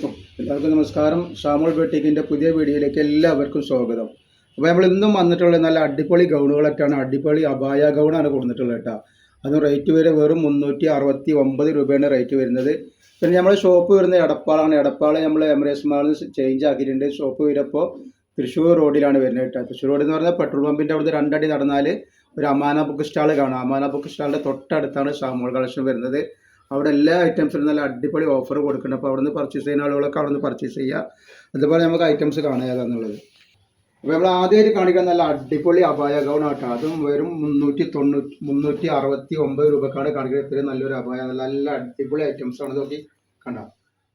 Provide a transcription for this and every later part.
അലൈക്കും എല്ലാവർക്കും നമസ്കാരം. ഷാമോൾ ബെട്ടിക്കിന്റെ പുതിയ വീഡിയോയിലേക്ക് എല്ലാവർക്കും സ്വാഗതം. അപ്പോൾ നമ്മൾ ഇന്നും വന്നിട്ടുള്ളത് നല്ല അടിപൊളി ഗൗണുകളൊക്കെയാണ്. അടിപൊളി അപായ ഗൗണാണ് കൊടുത്തിട്ടുള്ളത് കേട്ടോ. അത് റേറ്റ് വരെ വെറും മുന്നൂറ്റി അറുപത്തി ഒമ്പത് രൂപയാണ് റേറ്റ് വരുന്നത്. പിന്നെ നമ്മൾ ഷോപ്പ് വരുന്നത് എടപ്പാളാണ്. എടപ്പാൾ നമ്മൾ എമറേസ് മാളിൽ ചേഞ്ച് ആക്കിയിട്ടുണ്ട്. ഷോപ്പ് വരുമ്പോൾ തൃശ്ശൂർ റോഡിലാണ് വരുന്നത് കേട്ടോ. തൃശ്ശൂർ റോഡ് എന്ന് പറഞ്ഞാൽ പെട്രോൾ പമ്പിന്റെ അവിടുന്ന് രണ്ടടി നടന്നാൽ ഒരു അമാന ബുക്ക് സ്റ്റാൾ കാണാം. അമാന ബുക്ക് സ്റ്റാളിന്റെ തൊട്ടടുത്താണ് ഷാമോൾ കളക്ഷൻ വരുന്നത്. അവിടെ എല്ലാ ഐറ്റംസിനും നല്ല അടിപൊളി ഓഫർ കൊടുക്കുന്നുണ്ട്. അപ്പോൾ അവിടെ നിന്ന് പർച്ചേസ് ചെയ്യുന്ന ആളുകളൊക്കെ അവിടെ നിന്ന് പർച്ചേസ് ചെയ്യുക അതുപോലെ നമുക്ക് ഐറ്റംസ് കാണുക അപ്പോൾ നമ്മൾ ആദ്യമായിട്ട് കാണിക്കാൻ നല്ല അടിപൊളി അപായ ഗൗൺ ആട്ടോ. അതും വെറും മുന്നൂറ്റി തൊണ്ണൂറ്റി മുന്നൂറ്റി അറുപത്തി ഒമ്പത് രൂപക്കാണ് കാണിക്കുന്നത്. ഇത്രയും നല്ലൊരു അപായ. നല്ല നല്ല അടിപൊളി ഐറ്റംസ് ആണ്. നോക്കി കണ്ട?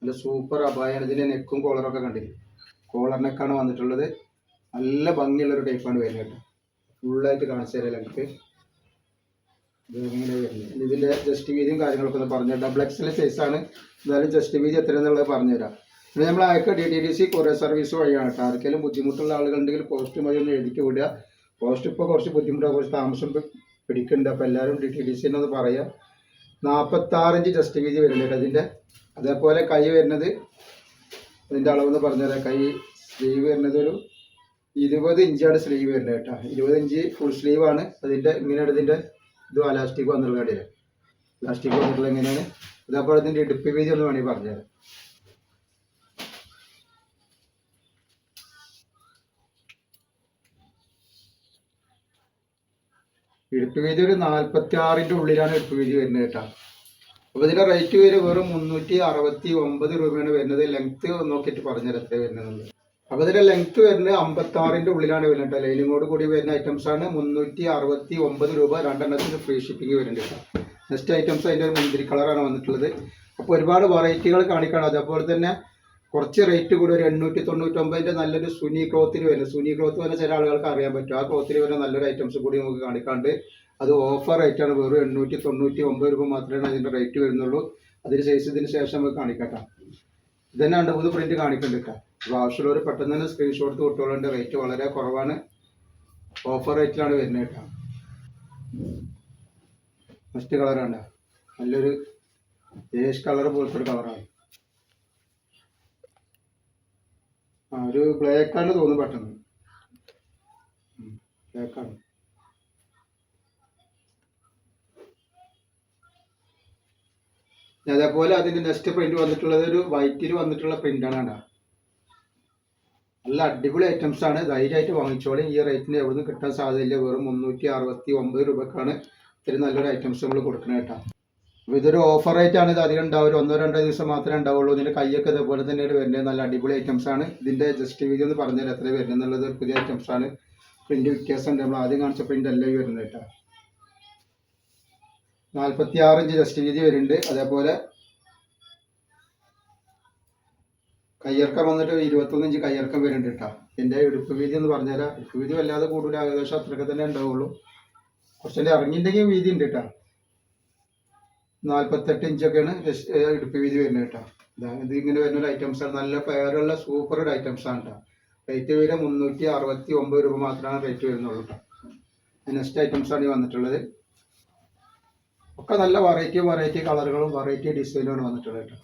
നല്ല സൂപ്പർ അപായമാണ് ഇതിന്റെ നെക്കും കോളറൊക്കെ കണ്ടില്ലേ? കോളർ നെക്കാണ് വന്നിട്ടുള്ളത്. നല്ല ഭംഗിയുള്ളൊരു ടൈപ്പാണ് വരുന്നത് ഫുള്ളായിട്ട് കാണിച്ചു തരാം എനിക്ക് ഇതിന്റെ ജസ്റ്റ് വീതിയും കാര്യങ്ങളൊക്കെ ഒന്ന് പറഞ്ഞു ഡബിൾ സൈസ് ആണ്. എന്തായാലും ജസ്റ്റ് വീതി എത്രയെന്നുള്ളത് പറഞ്ഞുതരാം. പിന്നെ നമ്മൾ അയക്ക D T D C courier service വഴിയാണ് ആർക്കെങ്കിലും ബുദ്ധിമുട്ടുള്ള ആളുകളുണ്ടെങ്കിൽ പോസ്റ്റ് വഴി ഒന്ന് എഴുതി വിടുക. പോസ്റ്റ് ഇപ്പോൾ കുറച്ച് ബുദ്ധിമുട്ടാണ് കുറച്ച് താമസം പിടിക്കുന്നുണ്ട്. അപ്പോൾ എല്ലാവരും ഡി ടി ഡി സി എന്നത് പറയുക. നാൽപ്പത്താറിഞ്ച് ജസ്റ്റ് വീതി വരുന്നുണ്ട് അതിന്റെ അതേപോലെ കൈ വരുന്നത് അതിന്റെ അളവെന്ന് പറഞ്ഞുതരാം. കൈ സ്ലീവ് വരുന്നത് ഒരു ഇരുപത് ഇഞ്ചാണ് സ്ലീവ് വരുന്നത് കേട്ടോ. ഇരുപത് ഇഞ്ച് ഫുൾ സ്ലീവാണ് അതിന്റെ ഇങ്ങനെയാണ് ഇതിന്റെ ഇത് അലാസ്റ്റിക് വന്നിട്ടുള്ള കണ്ടില്ല അലാസ്റ്റിക് വന്നിട്ടുള്ള എങ്ങനെയാണ്? ഇതേപോലെ ഇതിന്റെ ഇടുപ്പ് വീതി ഒന്ന് വേണമെങ്കിൽ പറഞ്ഞുതരാം. ഇടുപ്പ് വീതി ഒരു നാൽപ്പത്തി ആറിന്റെ ഉള്ളിലാണ് ഇടുപ്പ് വീതി വരുന്നത് കേട്ടോ. അപ്പോൾ ഇതിന്റെ റേറ്റ് വരെ വെറും മുന്നൂറ്റി അറുപത്തി ഒമ്പത് രൂപയാണ് വരുന്നത്. ലെങ്ത്ത് നോക്കിയിട്ട് പറഞ്ഞുതരാം എത്ര വരുന്നത് അപ്പോൾ ഇതിന്റെ ലെങ്ത് വരുന്നത് അമ്പത്തി ആറിന്റെ ഉള്ളിലാണ് വരുന്നത് ലൈനിങ്ങോട് കൂടി വരുന്ന ഐറ്റംസ് ആണ് മുന്നൂറ്റി അറുപത്തി ഒമ്പത് രൂപ രണ്ടെണ്ണത്തിന് ഫ്രീ ഷിപ്പിംഗ് വരുന്നുണ്ട് നെക്സ്റ്റ് ഐറ്റംസ് അതിന്റെ ഒരു മുന്തിരി കളറാണ് വന്നിട്ടുള്ളത്. അപ്പോൾ ഒരുപാട് വെറൈറ്റികൾ കാണിക്കണം. അതേപോലെ തന്നെ കുറച്ച് റേറ്റ് കൂടി ഒരു എണ്ണൂറ്റി തൊണ്ണൂറ്റൊമ്പതിന്റെ നല്ലൊരു സുനി ക്ലോത്തിൽ വരുന്നത്. സുനി ക്ലോത്ത് വരെ ചില ആളുകൾക്ക് അറിയാൻ പറ്റും. ആ ക്ലോത്തിൽ വരെ നല്ലൊരു ഐറ്റംസ് കൂടി നമുക്ക് കാണിക്കാണ്ട് അത് ഓഫർ റേറ്റാണ് വെറും എണ്ണൂറ്റി തൊണ്ണൂറ്റി ഒമ്പത് രൂപ മാത്രമേ അതിന്റെ റേറ്റ് വരുന്നുള്ളൂ. അതിന് ഇതിന് ശേഷം നമുക്ക് കാണിക്കട്ടെ ഇതന്നെ രണ്ട് മൂന്ന് പ്രിന്റ് കാണിക്കുന്നുണ്ട് കേട്ടോ അപ്പോൾ പെട്ടെന്ന് തന്നെ സ്ക്രീൻഷോട്ട് കുട്ടികളുണ്ട് റേറ്റ് വളരെ കുറവാണ്. ഓഫർ റേറ്റിലാണ് വരുന്നത് കേട്ടോ ഫസ്റ്റ് കളറാണ് നല്ലൊരു ഏഷ് കളർ പോലത്തെ ഒരു കളറാണ് ആ ഒരു ബ്ലാക്ക് ആണ് തോന്നുന്നു പെട്ടെന്ന്. ബ്ലാക്ക് ആണ് ഇനി അതേപോലെ അതിന്റെ നെക്സ്റ്റ് പ്രിന്റ് വന്നിട്ടുള്ളത് ഒരു വൈറ്റിൽ വന്നിട്ടുള്ള പ്രിന്റാണ് കേട്ടോ. നല്ല അടിപൊളി ഐറ്റംസ് ആണ്. ധൈര്യമായിട്ട് വാങ്ങിച്ചോളി. ഈ റേറ്റിന് എവിടെ നിന്ന് കിട്ടാൻ സാധ്യതയില്ല. വെറും മുന്നൂറ്റി അറുപത്തി ഒമ്പത് രൂപക്കാണ് ഇത്തിരി നല്ലൊരു ഐറ്റംസ് നമ്മൾ കൊടുക്കണേ കേട്ടോ. ഇതൊരു ഓഫർ റേറ്റ് ആണ്. ഇത് അധികം ഉണ്ടാവും ഒരു ഒന്നോ രണ്ടോ ദിവസം മാത്രമേ ഉണ്ടാവുള്ളൂ. ഇതിന്റെ കൈയൊക്കെ ഇതേപോലെ തന്നെയാണ് വരുന്നത്. നല്ല അടിപൊളി ഐറ്റംസ് ആണ്. ഇതിന്റെ ജസ്റ്റ് വീഡിയോ എന്ന് പറഞ്ഞാൽ എത്ര വരുന്നത് പുതിയ ഐറ്റംസ് ആണ്. പ്രിന്റ് വ്യത്യാസമുണ്ട്. നമ്മൾ ആദ്യം കാണിച്ച പ്രിന്റ് അല്ല വരുന്നത് കേട്ടോ. നാൽപ്പത്തി ആറ് ഇഞ്ച് ജസ്റ്റ് വീതി വരുന്നുണ്ട്. അതേപോലെ കയ്യിറക്കം വന്നിട്ട് ഇരുപത്തൊന്ന് ഇഞ്ച് കയ്യർക്കം വരുന്നുണ്ട് കേട്ടോ ഇതിന്റെ ഇടുപ്പ് വീതി എന്ന് പറഞ്ഞാൽ ഇടുപ്പ് വീതി വല്ലാതെ കൂടുതൽ ഏകദേശം അത്രയൊക്കെ തന്നെ ഉണ്ടാവുള്ളൂ. കുറച്ചല്ലേ ഇറങ്ങിയിട്ടുണ്ടെങ്കിൽ വീതി ഉണ്ട് കേട്ടോ നാൽപ്പത്തെട്ട് ഇഞ്ചൊക്കെയാണ് ഇടുപ്പ് വീതി വരുന്നത് കേട്ടോ ഇതാ ഇങ്ങനെ വരുന്ന ഒരു ഐറ്റംസ് ആണ്. നല്ല പേരുള്ള സൂപ്പർ ഒരു ഐറ്റംസ് ആണ് കേട്ടോ റേറ്റ് വരെ മുന്നൂറ്റി അറുപത്തി ഒമ്പത് രൂപ മാത്രമാണ് റേറ്റ് വരുന്നുള്ളൂ കേട്ടോ നെക്സ്റ്റ് ഐറ്റംസ് ആണ് ഈ വന്നിട്ടുള്ളത്. ഒക്കെ നല്ല വെറൈറ്റി വെറൈറ്റി കളറുകളും വെറൈറ്റി ഡിസൈനുമാണ് വന്നിട്ടുള്ളത് കേട്ടോ.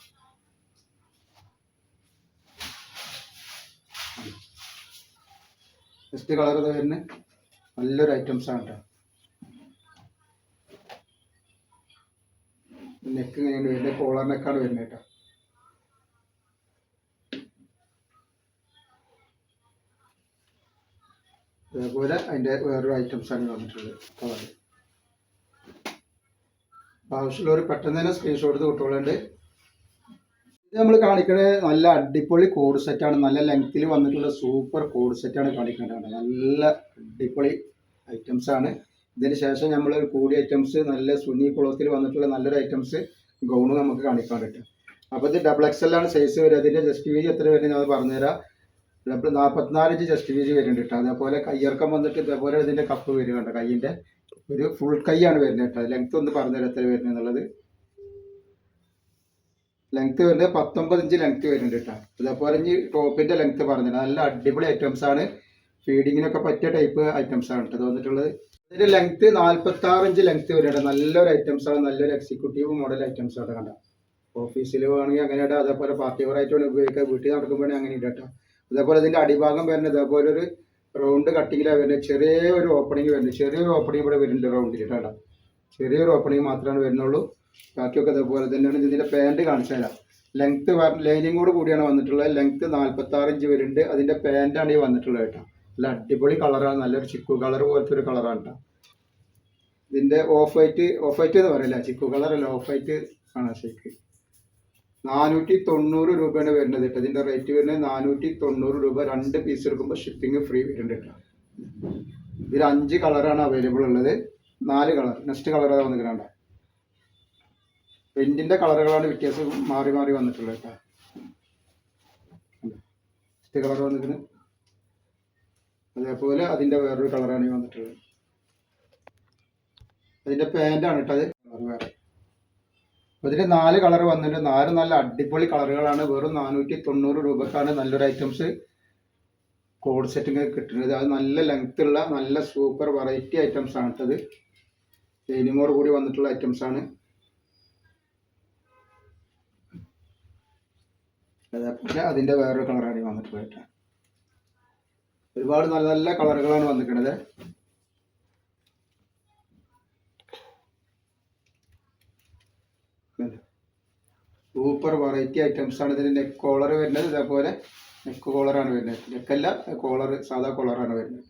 നെക്സ്റ്റ് കളർ തന്നെ നല്ലൊരു ഐറ്റംസ് ആണ് കേട്ടോ. നെക്ക് ഇങ്ങനെയാണ് വരുന്നത് കോളർ നെക്കാണ് വരുന്നത് കേട്ടോ. അതേപോലെ അതിന്റെ വേറൊരു ഐറ്റംസ് ആണ് വന്നിട്ടുള്ളത് കളർ ആവശ്യമുള്ളവർ പെട്ടെന്ന് തന്നെ സ്ക്രീൻഷോട്ട് എടുത്ത് വിട്ടോളുണ്ട്. ഇത് നമ്മൾ കാണിക്കുന്നത് നല്ല അടിപൊളി കോഡ് സെറ്റാണ് നല്ല ലെങ്ത്തിൽ വന്നിട്ടുള്ള സൂപ്പർ കോഡ് സെറ്റാണ് കാണിക്കേണ്ടത് നല്ല അടിപൊളി ഐറ്റംസ് ആണ്. ഇതിന് ശേഷം നമ്മൾ കൂടിയ ഐറ്റംസ് നല്ല സുനി കുളത്തിൽ വന്നിട്ടുള്ള നല്ലൊരു ഐറ്റംസ് ഗൗണ് നമുക്ക് കാണിക്കാൻ പറ്റും. അപ്പോൾ ഇത് ഡബിൾ എക്സ് ആണ് സൈസ് വരും അതിന്റെ ജസ്റ്റ് വീതി എത്ര വരും ഞാൻ പറഞ്ഞുതരാം. ഡബിൾ നാൽപ്പത്തിനാല് ഇഞ്ച് ജസ്റ്റ് വീതി വരുന്നുണ്ട് കേട്ടോ. അതേപോലെ കയ്യിറക്കം വന്നിട്ട് ഇതേപോലെ ഇതിന്റെ കപ്പ് വരും കേട്ടോ കയ്യിന്റെ ഒരു ഫുൾ കൈയാണ് വരുന്നത് കേട്ടോ. ലെങ്ത് ഒന്ന് പറഞ്ഞുതരാം എത്ര വരുന്നത് എന്നുള്ളത്. ലെങ്ത് വരുന്നത് പത്തൊമ്പത് ഇഞ്ച് ലെങ്ത് വരുന്നുണ്ട് കേട്ടോ. അതേപോലെ ഇനി ടോപ്പിന്റെ ലെങ്ത് പറഞ്ഞു നല്ല അടിപൊളി ഐറ്റംസ് ആണ്. ഫീഡിങ്ങിനൊക്കെ പറ്റിയ ടൈപ്പ് ഐറ്റംസ് ആണ് കേട്ടോ. വന്നിട്ടുള്ളത്. ഇതിന്റെ ലെങ്ത് നാല്പത്തി ആറ് ഇഞ്ച് ലെങ്ത് വരുന്നുണ്ട് നല്ലൊരു ഐറ്റംസ് ആണ്. നല്ലൊരു എക്സിക്യൂട്ടീവ് മോഡൽ ഐറ്റംസ് ആണ് കണ്ട ഓഫീസിൽ വേണമെങ്കിൽ അങ്ങനെ ഇടാം. അതേപോലെ പാർട്ടി വെറൈറ്റി വേണമെങ്കിൽ ഉപയോഗിക്കാം. വീട്ടിൽ നടക്കുമ്പോഴാണ് അങ്ങനെ ഇടാം കേട്ടോ. അതേപോലെ ഇതിന്റെ അടിഭാഗം വരുന്നത് ഇതേപോലെ ഒരു റൗണ്ട് കട്ടിങ്ങിലാണ് വരുന്നത് ചെറിയ ഒരു ഓപ്പണിങ് വരുന്നത് ചെറിയൊരു ഓപ്പണിങ് ഇവിടെ വരുന്നുണ്ട് റൗണ്ടിൽ കേട്ടോ. ചെറിയൊരു ഓപ്പണിങ് മാത്രമാണ് വരുന്നുള്ളൂ. ബാക്കിയൊക്കെ അതുപോലെ തന്നെയാണ്. ഇതിന്റെ പാന്റ് കാണിച്ചു തരാം. ലെങ്ത്ത് ലൈനിങ്ങോട് കൂടിയാണ് വന്നിട്ടുള്ളത്. ലെങ്ത്ത് നാൽപ്പത്താറിഞ്ച് വരുന്നുണ്ട്. അതിന്റെ പാന്റാണ് ഈ വന്നിട്ടുള്ളത് കേട്ടോ. നല്ല അടിപൊളി കളറാണ് നല്ലൊരു ചിക്കു കളർ പോലത്തെ ഒരു കളറാണ് കേട്ടോ. ഇതിന്റെ ഓഫ് വൈറ്റ് ഓഫ് വൈറ്റ് എന്ന് പറയില്ല? ചിക്കു കളറല്ല ഓഫ് വൈറ്റ് ആണ് ശരിക്ക് നാനൂറ്റി തൊണ്ണൂറ് രൂപയാണ് വരുന്നത് കേട്ടോ. ഇതിന്റെ റേറ്റ് വരുന്നത് നാനൂറ്റി തൊണ്ണൂറ് രൂപ രണ്ട് പീസ് എടുക്കുമ്പോൾ ഷിപ്പിംഗ് ഫ്രീ വരുന്നുണ്ട് കേട്ടോ. ഇതിൽ അഞ്ച് കളറാണ് അവൈലബിൾ ഉള്ളത്. നാല് കളർ നെക്സ്റ്റ് കളർ അതാ വന്നിട്ടുണ്ട് പെയിന്റിന്റെ കളറുകളാണ് വ്യത്യാസം മാറി മാറി വന്നിട്ടുള്ളത് കേട്ടോ. കളർ വന്നിട്ടുണ്ട് അതേപോലെ അതിന്റെ വേറൊരു കളറാണ് വന്നിട്ടുള്ളത്. അതിന്റെ പാന്റാണ് കേട്ടത് വേറെ അപ്പൊ ഇതിന്റെ നാല് കളർ വന്നിട്ടുണ്ട്. നാല് നല്ല അടിപൊളി കളറുകളാണ്. വെറും നാനൂറ്റി തൊണ്ണൂറ് രൂപക്കാണ് നല്ലൊരു ഐറ്റംസ് കോഡ് സെറ്റിംഗ് കിട്ടുന്നത്. അത് നല്ല ലെങ്ത് ഉള്ള നല്ല സൂപ്പർ വെറൈറ്റി ഐറ്റംസ് ആണ് ഇട്ടത് ഡെയിനിമോട് കൂടി വന്നിട്ടുള്ള ഐറ്റംസ് ആണ്. അതേപോലെ അതിന്റെ വേറൊരു കളറാണ് വന്നിട്ടുള്ള വന്നിട്ടുള്ളത് ഒരുപാട് നല്ല നല്ല കളറുകളാണ് വന്നിട്ടുള്ളത്. സൂപ്പർ വെറൈറ്റി ഐറ്റംസ് ആണ് ഇതിന് നെക്ക് കോളർ വരുന്നത്. ഇതേപോലെ നെക്ക് കോളറാണ് വരുന്നത്. നെക്കല്ല കോളർ സാധാ കോളറാണ് വരുന്നത്.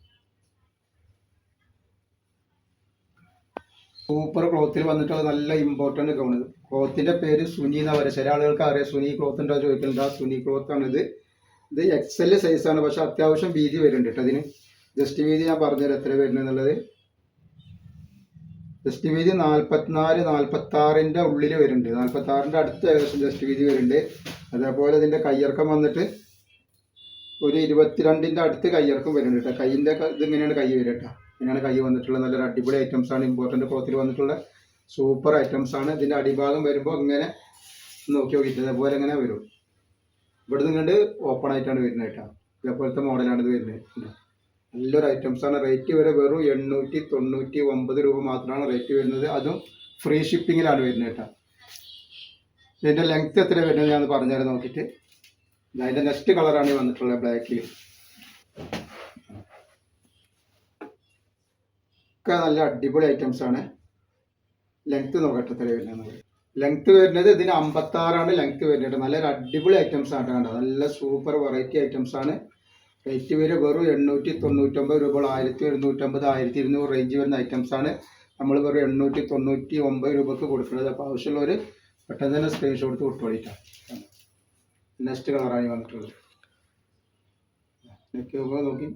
സൂപ്പർ ക്ലോത്തിൽ വന്നിട്ടുള്ള നല്ല ഇമ്പോർട്ടന്റ് ഗൗൺ ഇത്. ക്ലോത്തിന്റെ പേര് സുനി എന്നാ പറയുക ചില ആളുകൾക്ക് അറിയാം സുനി ക്ലോത്ത് ഉണ്ടോ ചോദിക്കുന്നുണ്ട് ആ സുനി ക്ലോത്ത് ആണ് ഇത്. ഇത് എക്സൽ സൈസാണ് പക്ഷെ അത്യാവശ്യം വീതി വരുന്നുണ്ട് കേട്ടോ അതിന് ജസ്റ്റ് വീതി ഞാൻ പറഞ്ഞുതരാം എത്ര വരുന്നത് എന്നുള്ളത് ജസ്റ്റ് വീതി നാൽപ്പത്തിനാല് നാൽപ്പത്തി ആറിന്റെ ഉള്ളിൽ വരുന്നുണ്ട്. നാൽപ്പത്തി ആറിന്റെ അടുത്ത് ഏകദേശം ജസ്റ്റ് വീതി വരുന്നുണ്ട്. അതേപോലെ ഇതിന്റെ കയ്യിറക്കം വന്നിട്ട് ഒരു ഇരുപത്തിരണ്ടിന്റെ അടുത്ത് കയ്യിറക്കം വരുന്നുണ്ട് കേട്ടോ. കയ്യിന്റെ ഇത് ഇങ്ങനെയാണ് കൈ വരിക കേട്ടോ. ഇങ്ങനെയാണ് കൈ വന്നിട്ടുള്ള നല്ലൊരു അടിപൊളി ഐറ്റംസ് ആണ്. ഇമ്പോർട്ടന്റ് ക്ലോത്തിൽ വന്നിട്ടുള്ള സൂപ്പർ ഐറ്റംസ് ആണ്. ഇതിന്റെ അടിഭാഗം വരുമ്പോൾ ഇങ്ങനെ നോക്കി നോക്കിയിട്ട് അതേപോലെ ഇങ്ങനെ വരും. ഇവിടെ നിങ്ങണ്ട് ഓപ്പൺ ആയിട്ടാണ് വരുന്നത് കേട്ടോ. ഇതേപോലത്തെ മോഡലാണ് ഇത് വരുന്നത്? നല്ലൊരു ആണ്. റേറ്റ് വരെ വെറും എണ്ണൂറ്റി തൊണ്ണൂറ്റി ഒമ്പത് രൂപ മാത്രമാണ് റേറ്റ് വരുന്നത്. അതും ഫ്രീ ഷിപ്പിങ്ങിലാണ് വരുന്നത് കേട്ടോ. ഇതിന്റെ ലെങ്ത് എത്ര വരുന്നത് ഞാൻ പറഞ്ഞുതരാം നോക്കിയിട്ട്. അതിന്റെ നെക്സ്റ്റ് കളറാണ് വന്നിട്ടുള്ളത് ബ്ലാക്കിൽ ഒക്കെ നല്ല അടിപൊളി ഐറ്റംസ് ആണ്. ലെങ്ത്ത് നോക്കട്ടെ എത്ര വരുന്നത് ലെങ്ത്ത് വരുന്നത് ഇതിന് അമ്പത്താറാണ് ലെങ്ത്ത് വരുന്നത് നല്ലൊരു അടിപൊളി ഐറ്റംസ് ആണ് കണ്ടോ നല്ല സൂപ്പർ വെറൈറ്റി ഐറ്റംസ് ആണ്. റേറ്റ് വരെ വെറും എണ്ണൂറ്റി തൊണ്ണൂറ്റൊമ്പത് രൂപ ആയിരത്തി എഴുന്നൂറ്റമ്പത് ആയിരത്തി ഇരുന്നൂറ് റേഞ്ച് വരുന്ന ഐറ്റംസ് ആണ് നമ്മൾ വെറും എണ്ണൂറ്റി തൊണ്ണൂറ്റി ഒമ്പത് രൂപക്ക് കൊടുക്കുന്നത്. അപ്പോൾ ആവശ്യമുള്ളവർ പെട്ടെന്ന് തന്നെ സ്ക്രീൻഷോട്ട് എടുത്ത് വിട്ടോളിട്ടാണ് നെക്സ്റ്റ് കളറാണ് വന്നിട്ടുള്ളത്. നെക്ക് നോക്കി.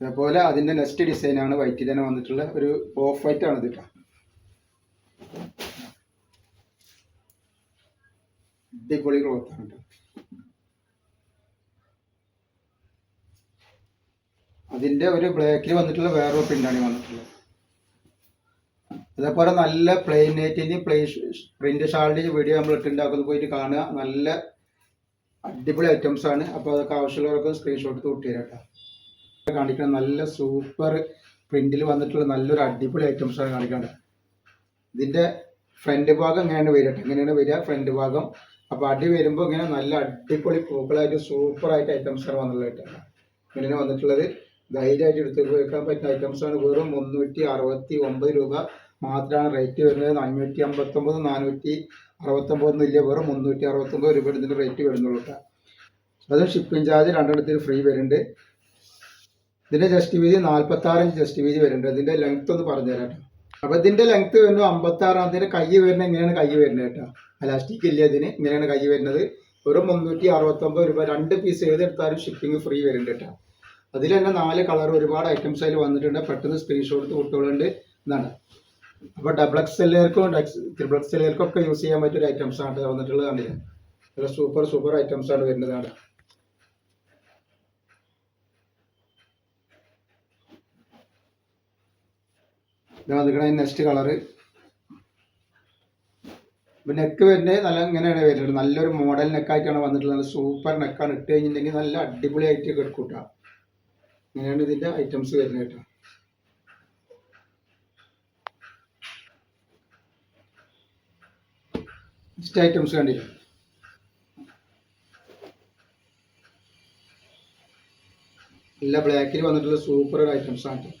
അതേപോലെ അതിന്റെ നെക്സ്റ്റ് ഡിസൈനാണ് വൈറ്റ് തന്നെ വന്നിട്ടുള്ള ഒരു ഓഫ് വൈറ്റ് ആണ് ഇത് അടിപൊളി ക്ലോത്ത് ആണ് കേട്ടോ അതിന്റെ ഒരു ബ്ലാക്കിൽ വന്നിട്ടുള്ള വേറൊരു പ്രിന്റാണ് വന്നിട്ടുള്ളത്. അതേപോലെ നല്ല പ്ലെയിൻ നെറ്റിന്റെ പ്ലെയിൻ പ്രിന്റ് ഷാളിന്റെ വീഡിയോ നമ്മൾ ഇട്ടുണ്ടാക്കുന്നത് പോയിട്ട് കാണുക. നല്ല അടിപൊളി ഐറ്റംസ് ആണ്. അപ്പോൾ അതൊക്കെ ആവശ്യമുള്ളവർക്ക് സ്ക്രീൻഷോട്ട് തൊട്ട് കേട്ടോ. കാണിക്കുന്ന നല്ല സൂപ്പർ പ്രിന്റിൽ വന്നിട്ടുള്ള നല്ലൊരു അടിപൊളി ഐറ്റംസ് ആണ് കാണിക്കേണ്ടത് ഇതിന്റെ ഫ്രണ്ട് ഭാഗം എങ്ങനെയാണ് വരിക എങ്ങനെയാണ് വരിക. ഫ്രണ്ട് ഭാഗം അപ്പോൾ അടി വരുമ്പോൾ ഇങ്ങനെ നല്ല അടിപൊളി പൂക്കളായിട്ട് സൂപ്പർ ആയിട്ട് ഐറ്റംസ് ആണ് വന്നുള്ളത് കേട്ടോ. ഇങ്ങനെയാണ് വന്നിട്ടുള്ളത് ധൈര്യമായിട്ട് എടുത്ത് ഉപയോഗിക്കാൻ പറ്റുന്ന ഐറ്റംസ് ആണ്. വെറും മുന്നൂറ്റി അറുപത്തി ഒമ്പത് രൂപ മാത്രമാണ് റേറ്റ് വരുന്നത്. അഞ്ഞൂറ്റി അമ്പത്തൊമ്പത് നാനൂറ്റി അറുപത്തൊമ്പതൊന്നും ഇല്ല. വെറും മുന്നൂറ്റി അറുപത്തൊമ്പത് രൂപ ഇതിന്റെ റേറ്റ് വരുന്നുള്ളൂ അതും ഷിപ്പിംഗ് ചാർജ് രണ്ടെണ്ണത്തിന് ഫ്രീ വരുന്നുണ്ട്. ഇതിന്റെ ജസ്റ്റ് വീതി നാൽപ്പത്തി ആറ് ഇഞ്ച് ജസ്റ്റ് വീതി വരുന്നുണ്ട്. ഇതിന്റെ ലെങ്ത് ഒന്ന് പറഞ്ഞു തരാം കേട്ടോ. അപ്പൊ ഇതിന്റെ ലെങ്ത് വരുന്നത് അമ്പത്തി ആറാം തീയതി കൈ വരുന്നത് എങ്ങനെയാണ് കൈ വരുന്നത് കേട്ടോ? അലാസ്റ്റിക് ഇല്ല ഇതിന്? ഇങ്ങനെയാണ് കൈ വരുന്നത്. ഒരു മുന്നൂറ്റി അറുപത്തൊമ്പത് രൂപ രണ്ട് പീസ് ഏതെടുത്താലും ഷിപ്പിംഗ് ഫ്രീ വരുന്നുണ്ട് കേട്ടോ. അതിൽ തന്നെ നാല് കളർ ഒരുപാട് ഐറ്റംസ് അതിൽ വന്നിട്ടുണ്ട്. പെട്ടെന്ന് സ്ക്രീൻഷോട്ട് കുട്ടികളുണ്ട് എന്നാണ്. അപ്പൊ ഡബിൾ എക്സ് എല്ലാവർക്കും ത്രിബിൾ എക്സ് എല്ലാവർക്കും ഒക്കെ യൂസ് ചെയ്യാൻ പറ്റിയ ഐറ്റംസ് ആണ് വന്നിട്ടുള്ളത് നല്ല സൂപ്പർ സൂപ്പർ ഐറ്റംസ് ആണ് വരുന്നതാണ് ഇത് വന്നിക്കണ നെക്സ്റ്റ് കളറ്. ഇപ്പം നെക്ക് വരുന്നത് നല്ല ഇങ്ങനെയാണ് വരുന്നത്. നല്ലൊരു മോഡൽ നെക്കായിട്ടാണ് വന്നിട്ടുള്ളത്. നല്ല സൂപ്പർ നെക്കാണ് ഇട്ട് കഴിഞ്ഞിട്ടുണ്ടെങ്കിൽ നല്ല അടിപൊളിയായിട്ട് കിടക്കൂട്ട ഇങ്ങനെയാണ് ഇതിന്റെ ഐറ്റംസ് വരുന്നത് കേട്ടോ. നെക്സ്റ്റ് ഐറ്റംസ് കണ്ടില്ല? നല്ല ബ്ലാക്കിൽ വന്നിട്ടുള്ള സൂപ്പർ ഐറ്റംസ് ആണ് കേട്ടോ